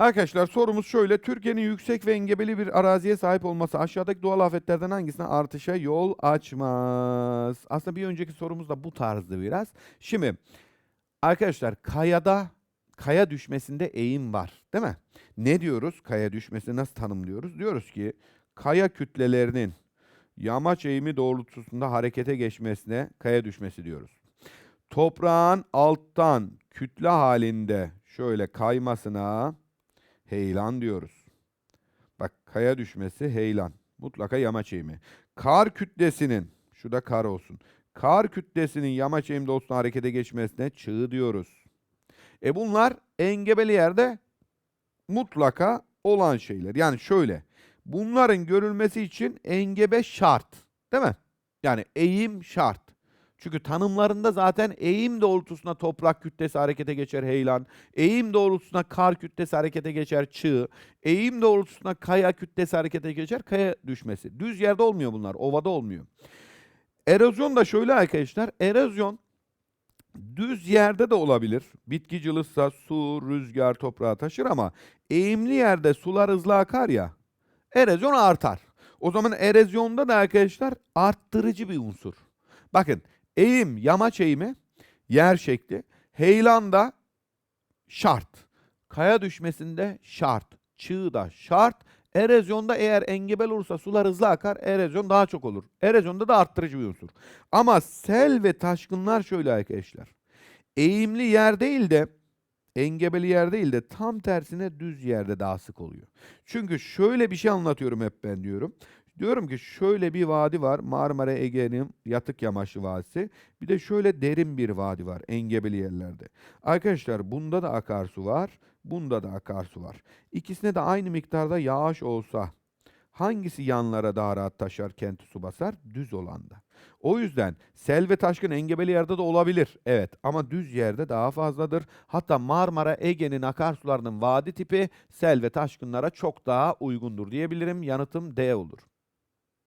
Arkadaşlar sorumuz şöyle. Türkiye'nin yüksek ve engebeli bir araziye sahip olması aşağıdaki doğal afetlerden hangisine artışa yol açmaz? Aslında bir önceki sorumuz da bu tarzdı biraz. Şimdi arkadaşlar kayada kaya düşmesinde eğim var değil mi? Ne diyoruz? Kaya düşmesini nasıl tanımlıyoruz? Diyoruz ki kaya kütlelerinin yamaç eğimi doğrultusunda harekete geçmesine kaya düşmesi diyoruz. Toprağın alttan kütle halinde şöyle kaymasına heyelan diyoruz. Bak kaya düşmesi heyelan. Mutlaka yamaç eğimi. Kar kütlesinin, şu da kar olsun. Kar kütlesinin yamaç eğimde olsun harekete geçmesine çığ diyoruz. E bunlar engebeli yerde mutlaka olan şeyler. Yani şöyle. Bunların görülmesi için engebe şart. Değil mi? Yani eğim şart. Çünkü tanımlarında zaten eğim doğrultusunda toprak kütlesi harekete geçer heyelan. Eğim doğrultusunda kar kütlesi harekete geçer çığ. Eğim doğrultusunda kaya kütlesi harekete geçer kaya düşmesi. Düz yerde olmuyor bunlar. Ovada olmuyor. Erozyon da şöyle arkadaşlar. Erozyon düz yerde de olabilir. Bitki cılızsa su, rüzgar toprağa taşır ama eğimli yerde sular hızlı akar ya. Erozyon artar. O zaman erozyonda da arkadaşlar arttırıcı bir unsur. Bakın eğim, yamaç eğimi, yer şekli, heyelan da şart. Kaya düşmesinde şart. Çığ da şart. Erozyonda eğer engebel olursa sular hızlı akar, erozyon daha çok olur. Erozyonda da arttırıcı bir unsur. Ama sel ve taşkınlar şöyle arkadaşlar. Eğimli yer değil de engebeli yer değil de tam tersine düz yerde daha sık oluyor. Çünkü şöyle bir şey anlatıyorum hep ben diyorum. Diyorum ki şöyle bir vadi var Marmara Ege'nin yatık yamaçlı vadisi. Bir de şöyle derin bir vadi var engebeli yerlerde. Arkadaşlar bunda da akarsu var, bunda da akarsu var. İkisine de aynı miktarda yağış olsa hangisi yanlara daha rahat taşar kenti su basar? Düz olanda. O yüzden sel ve taşkın engebeli yerde de olabilir. Evet ama düz yerde daha fazladır. Hatta Marmara Ege'nin akarsularının vadi tipi sel ve taşkınlara çok daha uygundur diyebilirim. Yanıtım D olur.